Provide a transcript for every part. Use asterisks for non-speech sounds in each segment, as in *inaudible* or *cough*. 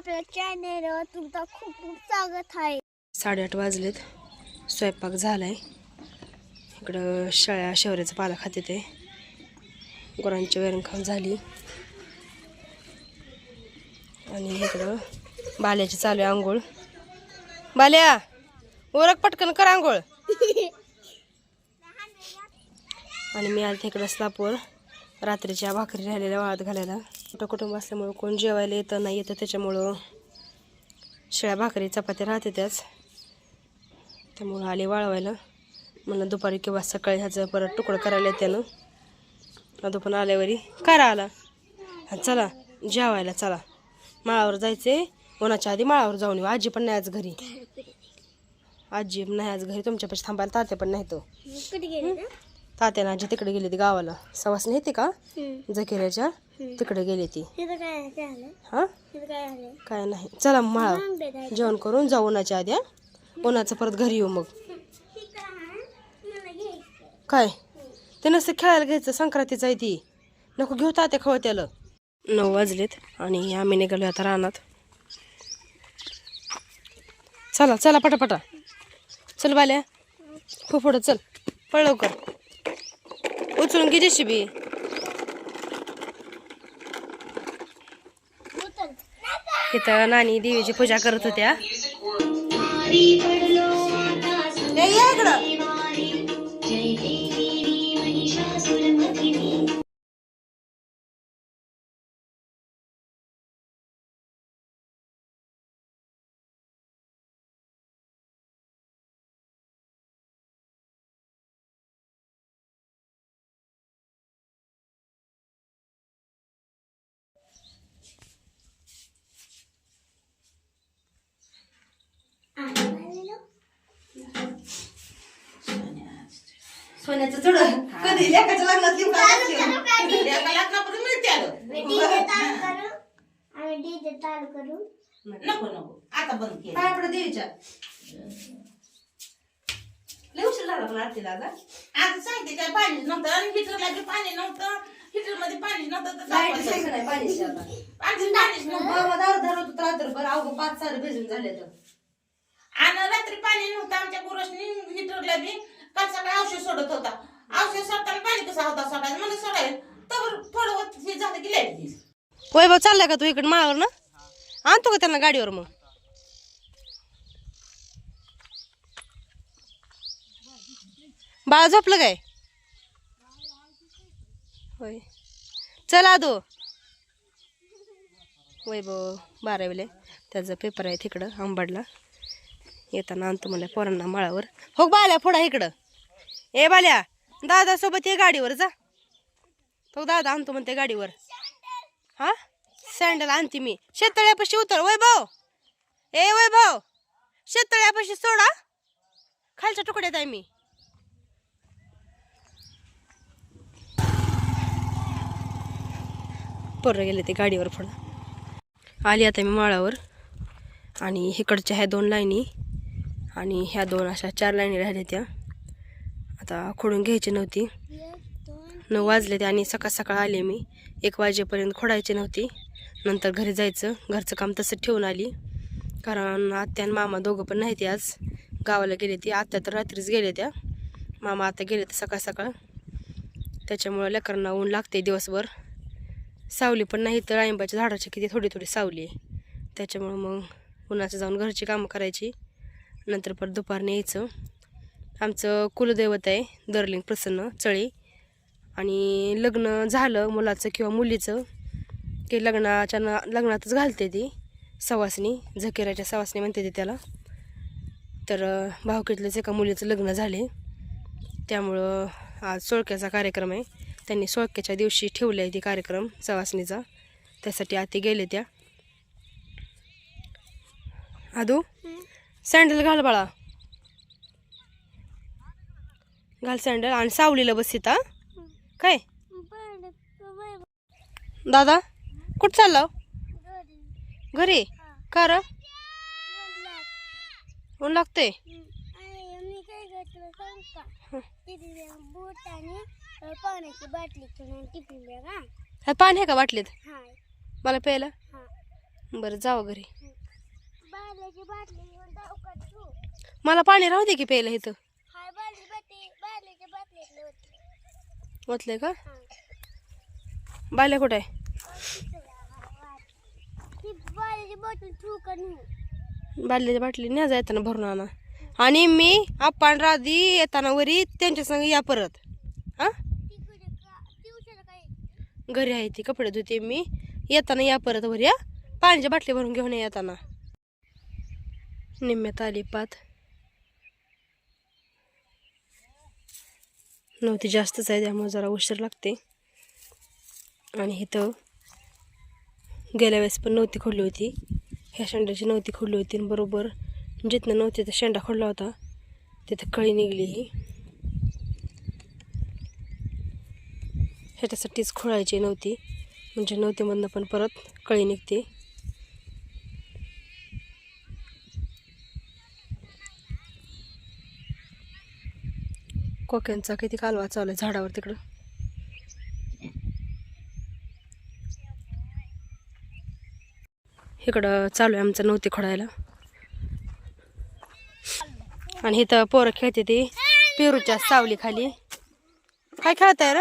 आपल्या चॅनेलवर तुमचं खूप खूप स्वागत आहे. साडेआठ वाजलेत. स्वयंपाक झालाय. इकडं शाळा शेवऱ्याचा पाला खाते ते. गुरांची वैरण झाली. आणि इकडं बाल्याची चालू आहे आंघोळ. बाल्या ओरख पटकन कर आंघोळ. आणि मी आलते इकडं स्लापवर. रात्रीच्या भाकरी राहिलेल्या वाळत घालायला. मोठं कुटुंब असल्यामुळं कोण जेवायला येतं नाही येतं त्याच्यामुळं शिळ्या भाकरी चपात्या राहते त्याच. त्यामुळं आले वाळवायला. म्हणलं दुपारी किंवा सकाळी ह्याचं परत तुकडं करायला त्यानं आता पण आल्यावरी करा आला. चला जेवायला चला. माळावर जायचे उन्हाच्या आधी माळावर जाऊन येऊ. आजी पण नाही आज घरी. आजी नाही आज घरी. तुमच्यापाशी थांबायला तात्या पण नाही तो कुठे गेले तात्या ना आजी तिकडे गेली ती गावाला. सवासनी येते का? जखिऱ्याच्या? तिकडे गेली ती. काय हा? नाही. चला माळा जेवण करून जाऊ उन्हाच्या आधी? उन्हाचं परत घरी येऊ मग. काय? ते नसतं खेळायला घ्यायचं. संक्रांतीचं आहे ती. नको घेऊ तात्या खवळ त्याला नऊ वाजलेत आणि आम्ही निघालो आता रानात. चला चला पटापटा. चल बाल्या. पुढं चल. पळ लवकर. उचलून घे जेशीबी उचल इथं नानी देवीची पूजा करत होत्या. सोन्याचं चढ कधी लेखाच्या आम्ही डीजे चालू करू नको नको. आता बंद केलं. काय पडत देवीच्या लय उशीर झाला पण आरतीला आता. आता सांगते काय पाणी नव्हतं. आणि हिटरला बी पाणी नव्हतं हिटरमध्ये पाणी नव्हतं तर लाइट तापवायचं. सांग नाही पाण्याची आता आणखी पाणीच नव्हतं. बाबा दारू दारू होतो रात्रभर अवघं पाच सारे भिजून झाले तर. आणि रात्री पाणी नव्हतं. आमच्या पुरुषनी हिटरला बी काल सकाळी औषध सोडत होता. औषध सोडताना पाणी कसा होता सोडायचं? मला सोडायला तर थोडं होत हे झालं की लाइट गेली वैभव चाललाय का तू इकडे माळावर ना? आणतो का त्यांना गाडीवर मग? बाळ झोपलं काय? होय. चल आदो. वैभव बारावीले. त्याचा पेपर आहे तिकडं आंबाडला येताना आणतो मला पोरांना माळावर. हो बाल्या फोडा इकडं. ए बाल्या दादा सोबत ये गाडीवर जा. तो दादा आणतो म्हणते गाडीवर. हा? सँडल आणते मी. शेततळ्यापाशी उतर भाऊ ए वैभव. शेततळ्यापाशी सोडा. खालच्या तुकड्यात आहे मी. पोरं गेले ते गाडीवर फोडा. आली आता मी माळावर. आणि इकडच्या ह्या दोन लाईनी आणि ह्या दोन अशा चार लाईनी राहिल्या त्या. आता खोडून घ्यायची नव्हती. नऊ वाजले ते आणि सकाळ सकाळ आले मी. एक वाजेपर्यंत खोडायची नव्हती. नंतर घरी जायचं. घरचं काम तसं ठेवून आली. कारण आत्या आणि मामा दोघं पण नाही ते आज. गावाला गेले ते. आत्या तर रात्रीच गेले त्या. मामा आता गेले तर सकाळ सकाळ. त्याच्यामुळं लेकरांना ऊन लागते दिवसभर. सावली पण नाही तर आंब्याच्या झाडाची किती थोडी थोडी सावली आहे. त्याच्यामुळं मग उन्हाचं जाऊन घरची कामं करायची. नंतर परत दुपारने यायचं. आमचं कुलदैवत आहे दर्लिंग प्रसन्न चळी. आणि लग्न झालं मुलाचं किंवा मुलीचं ते लग्नाच्या ना लग्नातच घालते ती. सवासणी झकेराच्या सवासणी म्हणते ती त्याला. तर अं, एका मुलीचं लग्न झाले. त्यामुळं आज सोळक्याचा कार्यक्रम आहे. त्यांनी सोळक्याच्या दिवशी ठेवले आहे ती कार्यक्रम सवासणीचा. त्यासाठी आती गेले त्या. आदू? सँडल घाल बाळा. घाल सँडल आणि सावलीला बस इथं? काय? दादा कुठं चालला? घरी? का र? ऊन लागते पाणी आहे का बाटलीत? मला प्यायला? बरं जावं घरी. बाटली घेऊन. मला पाणी राहू दे की प्यायला इथं. हाय बाली बाटली बाल्याच्या बाटलीतलं होतं. म्हटलंय का? बाल्या कुठं आहे? ती बाल्याची बॉटल ठेवू का नाही? बाल्याच्या बाटली न्या जा येताना भरून आणा. आणि मी आपण राधी येताना वरी त्यांच्या संग या परत. हा? तिकडे का? दिवसाला काय घरी आहे ती कपडे धुते मी. येताना या परत वरी या पाण्याच्या बाटली भरून घेऊन या येताना. निम्म्यात आली पात नव्हती जास्तच आहे त्यामुळे जरा उशीर लागते आणि इथं गेल्या वेळेस पण नव्हती खोडली होती ह्या शेंड्याची नव्हती खोडली होती आणि बरोबर जिथनं नव्हती तर शेंडा खोडला होता तिथं कळी निघली ही ह्याच्यासाठीच खोळायची नव्हती म्हणजे नव्हतीमधनं पण परत कळी निघते कोक्यांचा किती कालवा चालू आहे झाडावर तिकडं? इकडं चालू आहे आमचं नव्हते खोडायला. आणि इथं पोरं खेळते ती पेरूच्या सावली खाली काय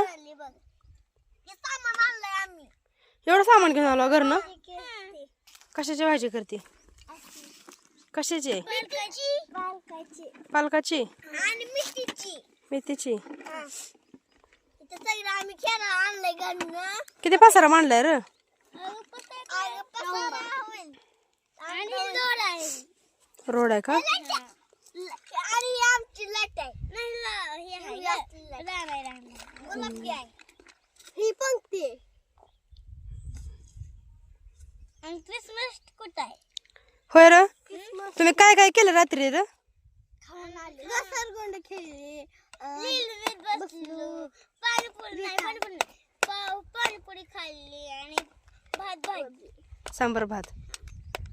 हे आणलंय आम्ही एवढं सामान घेऊन आलो घरनं. कशाची भाजी करते? कशाची? पालकाची. मेथीची. हा. किती पसारा मांडलाय र? रोड आहे का? आणि आमची लाट आहे. नाही ला- हे आहे ही पंक्ती आहे. आणि क्रिसमस कुठं आहे? होय र? तुम्ही काय काय केलं रात्री र? घसरगुंड खेळली. बसलो. पाणीपुरी नाही पाणीपुरी नाही. पाव पाणीपुरी खाल्ली आणि भात भाजी. सांबर भात.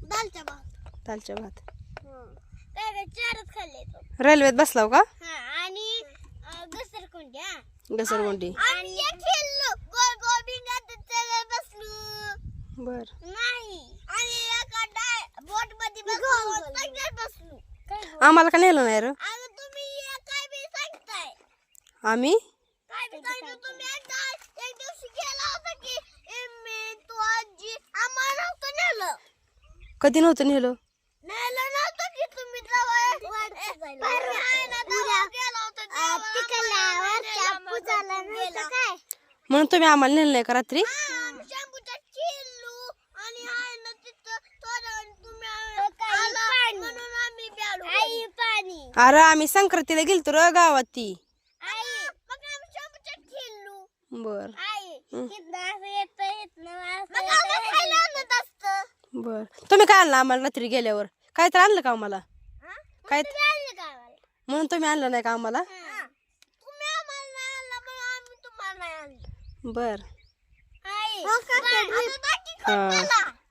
दालचा भात. दालच्या भात. काय काय चारच खाल्ले तो. रेल्वेत बसलाव का? हा आणि घसरकुंडी हा. घसरगुंडी. आणि हे खेळलो. गोल गोल भिंगात चढत बसलो. बर. नाही. आणि एका बोटमध्ये बसलो. सगळ्यात बसलो. आम्हाला का नेलं नाही र? नेलं कधी नव्हतं नेलं? म्हणून तुम्ही आम्हाला नेलं नाही का रात्री? आम्ही अरे आम्ही संक्रांतीला गेलतो र गावात ती आई मग आम्ही शॅम्पूचा चिल्लू बर आई हं. इथनं असं येतं इथनं असं येतं खायला आणत असतं? बर. तुम्ही काय आणलं आम्हाला रात्री गेल्यावर? काय तर आणलं का आम्हाला? काय म्हणून तुम्ही आणलं नाही का आम्हाला? तुम्ही आम्हाला नाही आणलं मग आम्ही तुम्हाला नाही आणलं. बर. हा.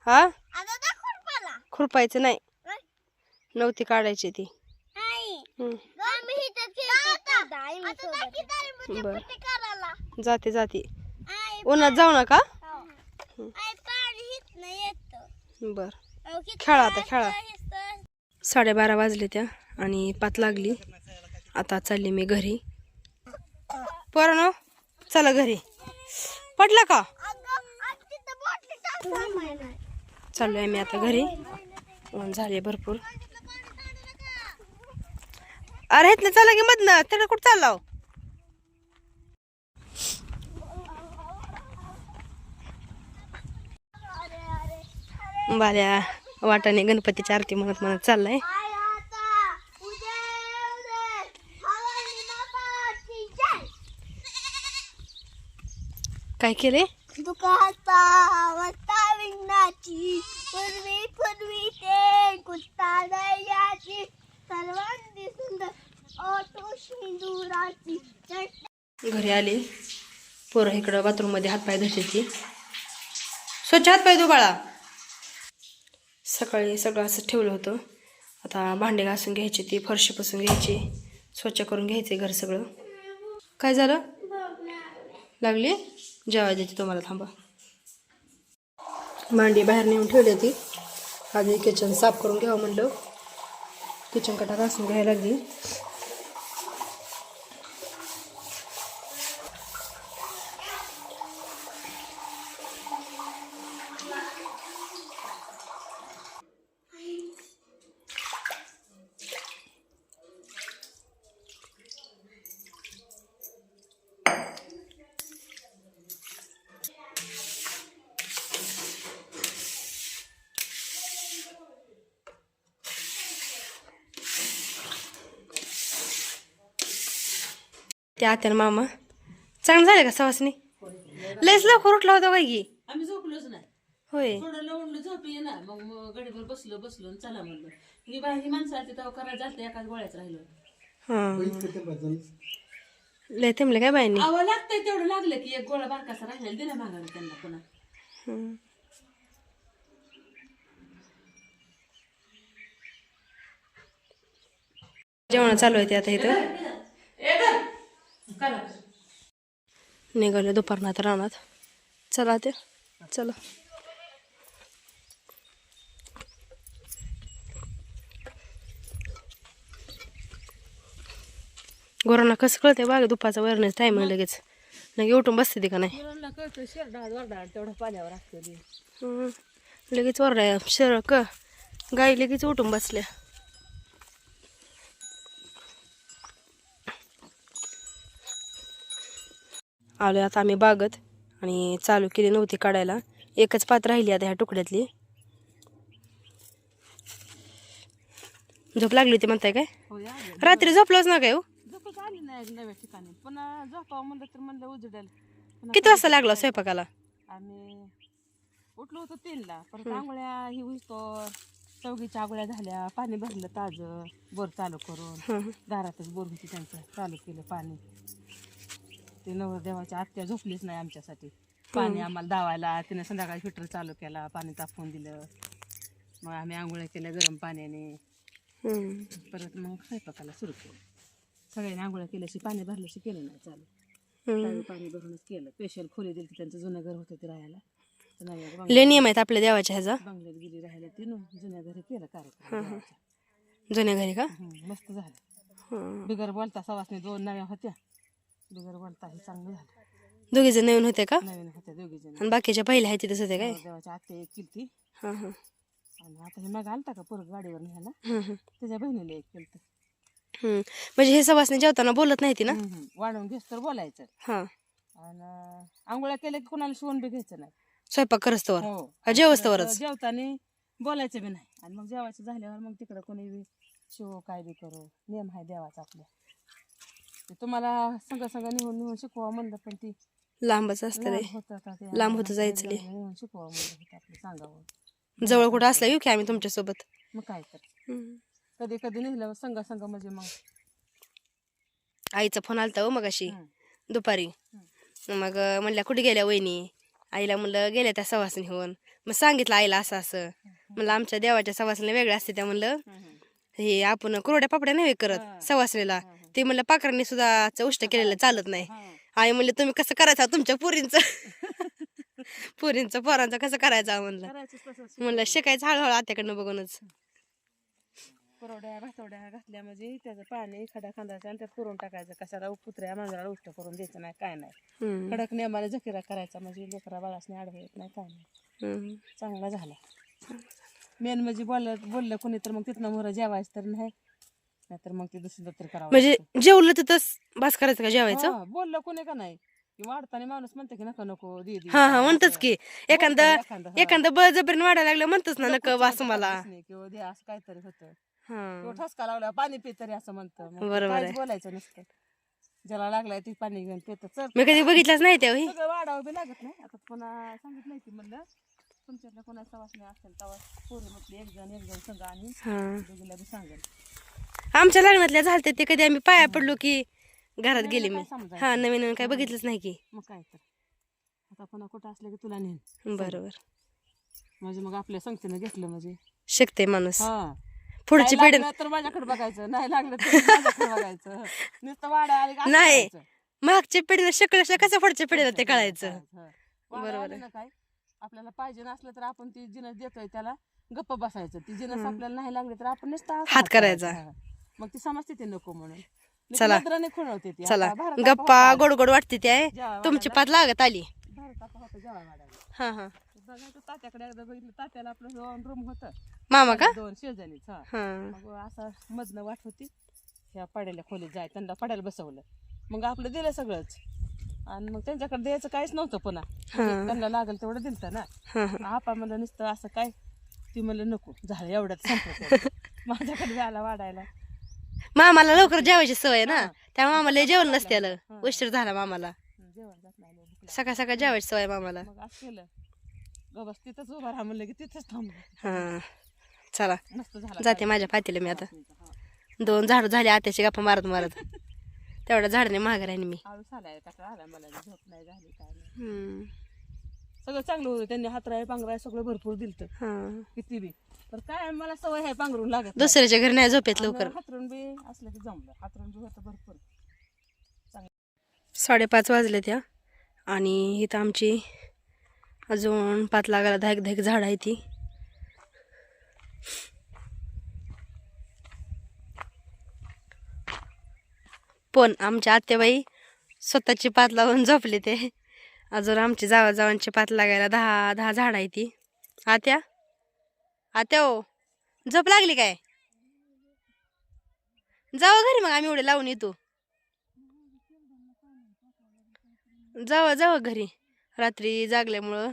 हा? खुरपायचं नाही. नव्हती काढायची ती. हं. बर. जाते जाते. उन्हात जाऊ नका. येतं. बर. खेळा आता, खेळा. साडेबारा वाजले त्या आणि पात लागली. आता चालली मी घरी. पोरानो चला घरी. पडलं का? चाललोय आम्ही आता घरी. झाले भरपूर. अरे हेत चला की मधनं. तिकडे कुठं चाललाव? बाल्या वाटाने गणपतीची आरती म्हणत म्हणत चाललाय. काय केले पूर्वी ते कुत्ता ऑटो घरी आले. पोरं इकडं बाथरूममध्ये हातपाय धुवायची स्वच्छ हातपाय धु बाळा. सकाळी सगळं असं ठेवलं होतं. आता भांडे घासून घ्यायची ती फरशी पुसून घ्यायची स्वच्छ करून घ्यायचे घर सगळं. काय झालं? लागली? जेवाय देते तुम्हाला थांबा. भांडी बाहेर नेऊन ठेवली होती. आधी किचन साफ करून घ्यावं म्हणलं. किचन कटा घासून घ्यायला लागली. त्या आत्यानं मामा. चांगलं झालं का सवासनी? लयच लवकर उठला होता काय की. आम्ही झोपलोच नाही. होय. थोडं लावून झोप ये ना मग मग गडीभर बसलो बसलो आणि चला म्हणलं. ही बाई ही माणसं आली तेव्हा करायला जाते एकाच गोळ्याच राहिलो. हां. लय तेमले काय बाईंनी? आवा लागतंय तेवढं. लागलं की एक गोळा बारकासा राहिलेला दिला मागायला त्यांना पुन्हा. हम्म. जेवण चालू आहे ते आता इथं. करा निघाले दुपारनं आता रानात. चला ते. चला. गोरांना कसं कळते बाग दुपारचा वरणच टाईम लगेच. लगे उठून बसते ते का नाही? वरडा. लगेच वरडाय शर क. गाई लगेच उठून बसल्या. आलो आता आम्ही बागत. आणि चालू केली नव्हती काढायला. एकच पात राहिली आता ह्या तुकड्यातली. झोप लागली होती म्हणताय काय. रात्री झोपलोच ना काय हो झोपच आली नाही नव्या ठिकाणी. पुन्हा झोपावं म्हणलं तर म्हणलं उजडेल पुन्हा किती वाजता लागला स्वयंपाकाला? आम्ही उठलो होतो तीनला. परत आंघोळ्या ही चौघीच्या आंघोळ्या झाल्या. पाणी भरलं ताजं. बोर चालू करून. दारातच बोर होती त्यांचं. चालू केलं पाणी. ते नवरदेवाच्या आत्या झोपलीच नाही आमच्यासाठी. पाणी आम्हाला दावायला तिने संध्याकाळी फिटर चालू केला पाणी तापवून दिलं. मग आम्ही आंघोळ्या केल्या गरम पाण्याने. परत मग स्वयंपाकाला सुरू केलं. सगळ्यांनी आंघोळ्या केल्याशी पाणी भरल्याशी केलं नाही चालू. पाणी भरूनच केलं. स्पेशल खोली दिली त्यांचं जुनं घर होतं ते राहायला. लय नियम आहेत आपल्या देवाच्या ह्याचा. बंगल्यात गेली राहायला ते जुन्या घरी केलं कार्यक्रम. जुन्या घरी का? मस्त झालं. बिगर बोलता सवासने दोन नव्या होत्या. बिगर बोलता हे चांगलं झालं. दोघी जण नवीन होते का? नवीन होत्या दोघी जण आणि बाकीच्या पहिल्या आहेत तिथेच होते काय? देवाच्या आत्या एक केलती. हां हां. आणि आता हे मग आलता का परत गाडीवर न्यायला? हं, हं. त्याच्या बहिणीला एक केलं हं. म्हणजे हे सवासने जेवताना बोलत नाही ती ना? वाढवून घेस तर बोलायचं. हां. आणि आंघोळ्या केल्या की कोणाला शिवून बी घ्यायचं नाही. स्वयंपाक करस्तवर हो. जेवस्तवरच? जेवताना बोलायचं बी नाही. आणि मग जेवायचं झाल्यावर मग तिकडं कोणी बी शिव काय बी करू. नियम आहे देवाचा आपल्या. तुम्हाला संग संग निघून निघून शिकवा म्हणलं पण ती लांबच असतं रे. लांब होतं. लांब जायचं लय. निघून शिकवा म्हणलं होतं आपलं सांगावं. जवळ कुठं असला येऊ की आम्ही तुमच्यासोबत. मग काय तर. हं. कधी कधी निघलं संग संग म्हणजे मग. आईचा फोन आलता हो मग अशी. दुपारी. मग अं, म्हणल्या कुठे गेल्या वहिनी? आईला म्हणलं गेल्या त्या सवासनी होऊन. मग सांगितलं आईला असं असं म्हणलं आमच्या देवाच्या सवासनीला वेगळ्या असते त्या म्हणलं. हे आपण कुरड्या पापड्या नाही करत सवासनीला ते म्हणलं पाखरांनी सुद्धा उष्ट केलेलं चालत नाही. आई म्हणले तुम्ही कसं करायचं तुमच्या पुरींचं? *laughs* पुरींचं पोरांचं कसं करायचं म्हणलं. करायचं तसंच म्हणलं शिकायचं हळूहळू आत्याकडनं बघूनच. भातवड्या घातल्या म्हणजे त्याचं पाणी खडा खांदायचं आणि त्यात पुरून टाकायचं. कशाला कुत्र्या मांजराला उष्ट करून द्यायचं नाही काय नाही. कडक जखिरा करायचा म्हणजे लेकरा बाळासने आडवं येत नाही काय नाही. चांगला झाला. मेन म्हणजे बोललं बोललं कोणी तर मग तिथनं मोहर जेवायचं तर नाही. नाहीतर मग ते दुसरं तर करावं म्हणजे लागतं. जेवलं तर बस करायचं का जेवायचं? हा, बोललं कोणी का नाही? की वाढताना माणूस म्हणते की नका नको दे दे हा हा म्हणतच की एखादं एखादं, हा. बळजबरीने वाढायला लागलं म्हणतच ना नक वास मला. नाही किंवा दे असं काहीतरी होतं. हा. किंवा ठसका लावला पाणी पी तरी असं म्हणतं. मग बरोबर काहीच आहे. बोलायचं नसतं. ज्याला लागलाय ते पाणी घेऊन पितं चल. मी कधी बघितलंच नाही त्या होई. सगळं वाढावं बी लागत नाही. आता पुन्हा सांगितलं नाही की म्हणलं तुमच्यातल्या कोणा सवासणी असेल तेव्हा पोरी म्हटली एक जण एक जण संघ आणि हा. दोघीला बी सांगेल आमच्या लग्नातल्या झालते ते कधी आम्ही पाया पडलो की घरात गेली मी? हा नवीन नवीन काय बघितलंच नाही की. मग काय तर. आता कुठं असलं की तुला नेन. बरोबर. म्हणजे मग आपल्या संगतीनं घेतलं म्हणजे. शिकते माणूस. हा. पुढची पिढी तर माझ्याकडे बघायचं. नाही लागलं तर माझ्याकडे बघायचं. नुसतं वाडा आली का असं नाही. मागच्या पिढीला शकलं कसं पुढच्या पिढीला ते कळायचं? ना काय? आपल्याला पाहिजे नसलं तर आपण ती जिनस देतोय त्याला. गप्प बसायचं. ती जिनस आपल्याला नाही लागली तर आपण नुसतं हात करायचा. मग ती समजते ते नको म्हणून. चला. खुणवते ती. चला. गप्पा. गोड गोड वाटते ते तुमची पात लागत आली. हा हा. तात्याकडे एकदा बघितलं तात्याला आपलं दोन रूम होतं. मामा का? दोन मग असं मधनं वाट होती. ह्या पाड्याला खोलीत जाय त्यांना पाड्याला बसवलं. मग आपलं दिलं सगळंच. आणि मग त्यांच्याकडे द्यायचं काहीच नव्हतं पुन्हा. त्यांना लागल तेवढं दिलतं ना. आपा म्हणलं नुसतं असं काय ती म्हणलं नको झालं एवढ्यात संपलं *laughs* माझ्याकडे द्यायला वाढायला. मामाला लवकर जेवायची सवय ना? त्या मामाला जेवण नसते आलं उशीर झाला मामाला. जेवण जात नाही लय भूक लागली. सकाळ सकाळ जेवायची सवय मामाला. मग असं केलं. गबस तिथंच उभा राहा म्हणलं की तिथंच थांबलं. हा. चला. मस्त झाला जाते माझ्या पातीला मी आता. दोन झाडं झाले आत्याची गप्पा मारत मारत. *laughs* तेवढ्या झाडाने मी. आला मला झोप नाही झाली काय नाही. हम्म. सगळं चांगलं होतं. त्यांनी हातराय पांघराय सगळं भरपूर दिलतं. हा. किती बी. तर काय मला सवय आहे पांघरून लागत. दुसऱ्याच्या घरी नाही झोपेत लवकर. हातरून बी असलं की जमलं हातरून बी होतं भरपूर. साडेपाच वाजले त्या आणि इथं आमची अजून पाच लागायला दहा एक झाड आहे ती. पण आमच्या आत्याबाई स्वतःची पात लावून झोपले ते. अजून आमची जावाजावांची पात लागायला दहा दहा झाड आहे ती. आत्या? आत्या ओ झोप लागली काय? जावं घरी मग आम्ही एवढे लावून येतो. जावं जावं घरी. रात्री जागल्यामुळं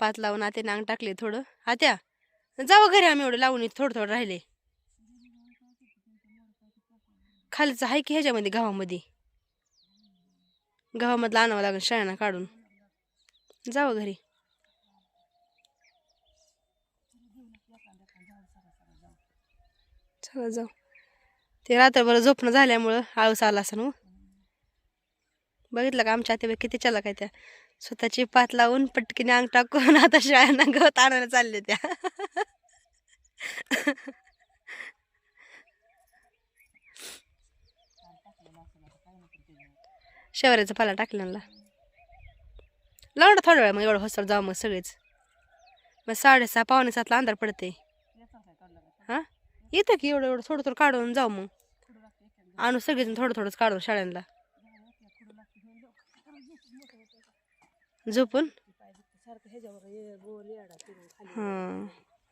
पात लावून आते नांग टाकले थोडं. आत्या जावं घरी आम्ही एवढं लावून येतो थोडं थोडं राहिले. खालचं आहे की ह्याच्यामध्ये गावामध्ये? गावामधलं आणावं लागेल शाळांना काढून. जावं घरी. चला जाऊ. ते रात्रभर झोपणं झाल्यामुळं आळूस आला असं ना हो. बघितलं का आमच्या आत्याबाई किती चला काय त्या. स्वतःची पात लावून पटकीने अंग टाकून आता शाळांना गवत आणायला चालले त्या. शेवऱ्याचा पाला टाकल्यानला लावणार थोडा वेळ मग एवढं हॉस्टेल जाऊ मग सगळेच. मग साडेसहा पावणे सातला अंधार पडते हां? येतं की एवढं एवढं थोडं थोडं काढून जाऊ मग. आणू सगळेजण थोडं थोडंच काढून शाळेला झोपून? हां.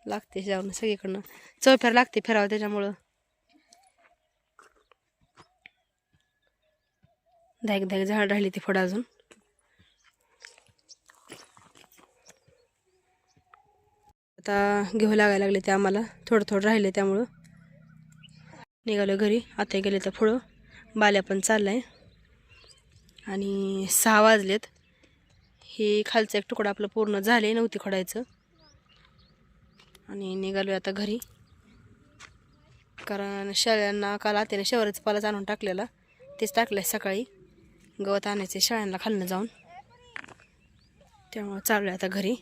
लागते जाऊन सगळीकडनं. चौफेर लागते फिरावं त्याच्यामुळं. धाक धाक झाड राहिली ती फळं अजून. आता घेऊ लागायला लागले ते आम्हाला. थोडं थोडं राहिले त्यामुळं. निघालो घरी. आता गेले तर पुढं बाल्या पण चाललाय. आणि सहा वाजलेत. हे खालचं एक तुकडं आपलं पूर्ण झाले नव्हती खोडायचं. आणि निघालो आता घरी. कारण शेळ्यांना काल आत्याने शेवरचं पालाच आणून टाकलेला. तेच टाकलं सकाळी. गवत आणायचे शाळांना खालनं जाऊन. त्यामुळं चालू आहे आता घरी.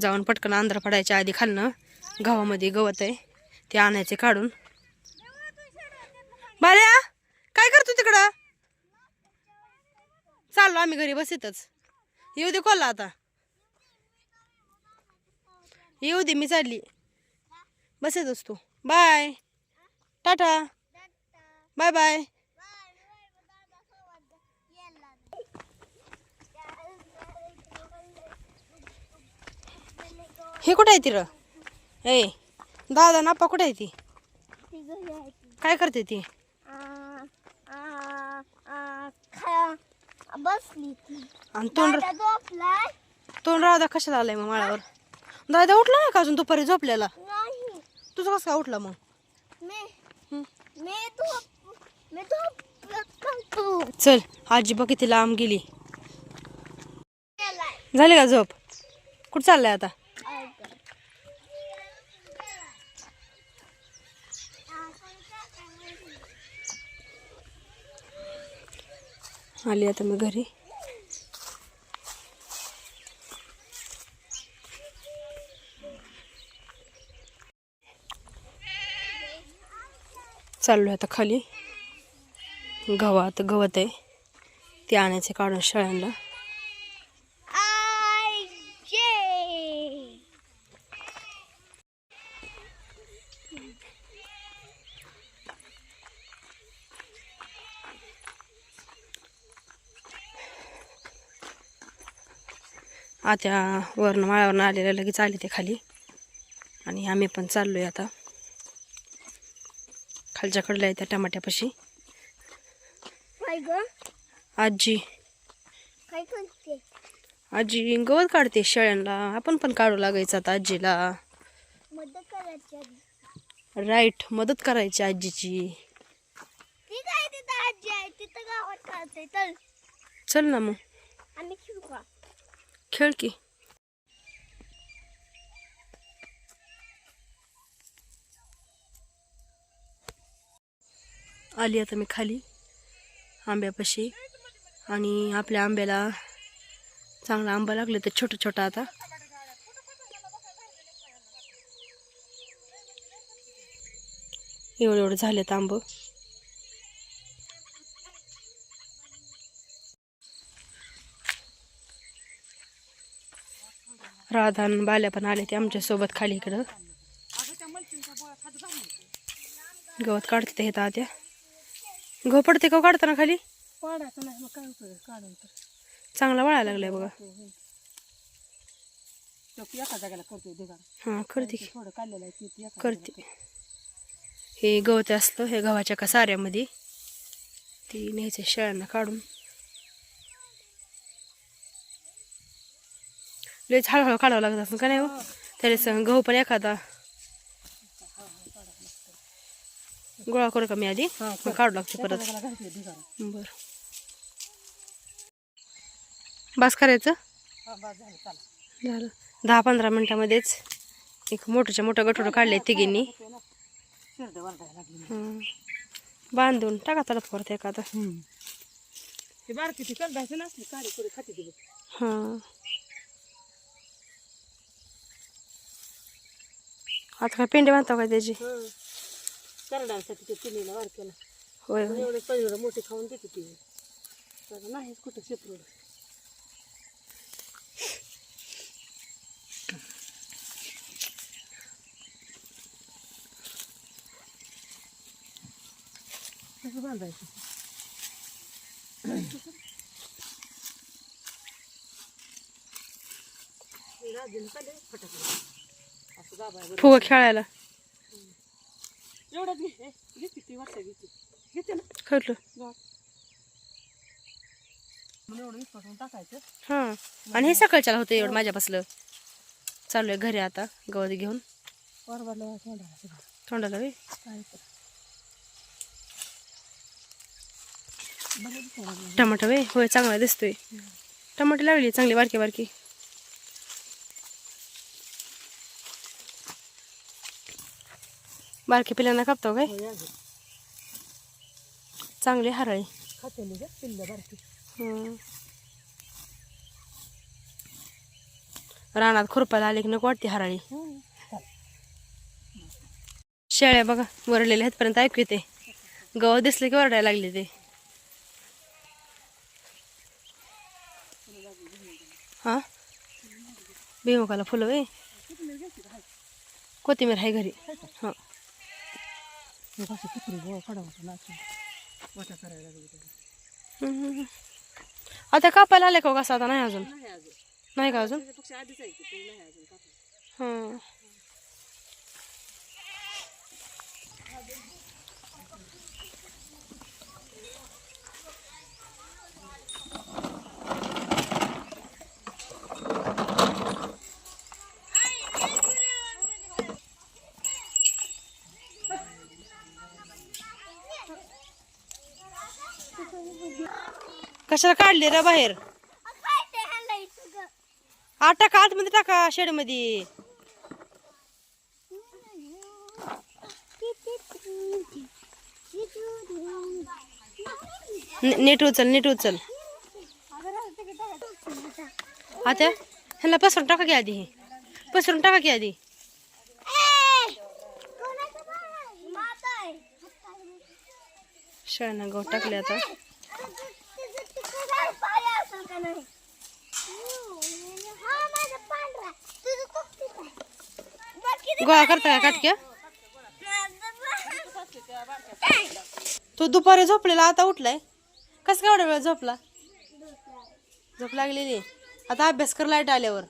जाऊन पटकन आंध्र पडायच्या आधी खालनं. गावामध्ये गवत आहे ते आणायचे काढून. बाल्या काय करतो तिकडं? चाललो आम्ही घरी बसितच येऊ दे कोल्हा आता. येऊ दे मी चालली. बसतच तू. बाय. टाटा. Bye bye. हे कुठे आहे ती र ए दादा नाप्पा कुठे आहे ती? काय करते ती? बसली आणि तोंड तोंड राधा कशाला आलाय मग माळावर दादा उठला नाही का अजून दुपारी झोपलेला नाही. तुझं कसं काय उठला मग? चल आजी बघ किती लांब गेली. झाली का झोप? कुठं चाललाय आता? आली आता मी घरी. चाललो आता खाली. गवात गवत आहे. ते आणायचे काढून शाळांना आय जे आत्या वरनं माळावरनं आलेल्या लगेच आले ते खाली. आणि आम्ही पण चाललो आहे आता. खालच्या कडल्या आहे त्या टमाट्यापाशी. आजी. आजी गवत काढते शेळ्यांना. आपण पण काढू लागायचं आता आजीला. राईट मदत करायची आजीची. चल ना मग. खेळ की. आली आता मी खाली आंब्यापाशी. आणि आपल्या आंब्याला चांगला आंबा लागले तर छोटं छोटा आता. एवढं एवढं झालेत आंबं. राधा बाल्या पण आले ते आमच्यासोबत खाली इकडं. गवत काढते ते येतात त्या गहू पडते का हो काढताना खाली? पाडायचं नाही मग काय उपयोग काढून तर. चांगला वळायला लागलाय बघा. तो एका जागेला करतोय ढिगारा. हां करते की. थोडं काढलेलं आहे ते एका करते. हे गवत असतं हे गव्हाच्या का साऱ्यामध्ये. ती न्यायचं शेळ्यांना काढून. लयच हळूहळू काढावं लागत असं का नाही हो? त्याला सांग गहू पण एखादा. गोळा करू का मी आधी? मग काढू लागते परत. बर. बस करायचं? झालं दहा पंधरा मिनिटामध्येच एक मोठंच्या मोठं गठोडं काढले तिघींनी. बांधून टाका तडत परत एखादा. हां. आता काय पेंडे बांधता काय त्याची. करडायसाठी ते पिनीला बारक्याला होय होय. एवढे पहिलं मोठी खाऊन देते ती. तर नाहीच कुठं शेपरोड. कसं बांधायचं? हे राजूने चालले फटाकडे फुगं खेळायला. एवढंच घे हे, वाटतं घेते घेते ना. एवढं टाकायचं. हां. आणि हे सकाळच्याला होतं एवढं माझ्यापासलं. चालू आहे घरी आता गवत घेऊन. वरबारला तोंडाला तोंडाला वे होय? चांगला दिसतोय. टमाटे लागली चांगली बारकी बारकी. बारकी पिल्यांना कापतो काय? होय अगं. चांगली हराळी. खातेली गं पिल्लं बारकी. हं. रानात खुरपायला आले की नको वाटते हराळी. हं. शेळ्या बघा वरलेल्या आहेत ऐकू येते. गवत दिसले की वरडायला लागले ते. हा? भुईमुगाला फुलं वे कोथिंबीर आहे घरी. हां. हे कसं कुत्री गोळा काढावं नाचून वाटा करायला लागली त्याला. हम्म. आता कापायला आले का हो कसं आता नाही अजून नाही का अजून ते नाही अजून. हां कशाला काढले रे बाहेर? आटा का आतमध्ये टाका शेडमध्ये. ने- नीट उचल नीट उचल. आता ह्याला पसरून टाका की आधी. पसरून टाका की आधी. शेळ्यांना गवत टाकले आता. गोळा करताय काटक्या? तो दुपारी झोपलेला आता उठलाय. कसं काय एवढा वेळ झोपला? झोप लागलेली आता अभ्यास कर लाइट आल्यावर.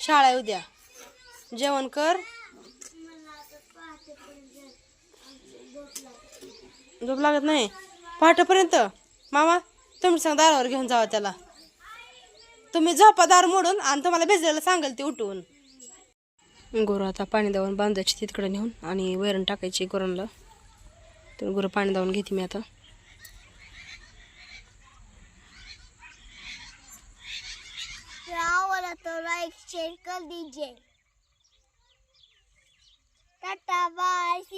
शाळा येऊ द्या. जेवण कर. झोप लागत नाही. पहाटेपर्यंत. मामा तुम्ही सांग दारावर घेऊन जावा त्याला. तुम्ही झोपा दार मोडून आणि तुम्हाला भिजलेलं सांगाल ते उठवून गुरु आता पाणी दावून बांधायची तिकडे नेऊन आणि वैरण टाकायची गुरांना तर गुरं पाणी दावून घेते मी आता. तो लाईक शेअर कर दीजिए. Tata bye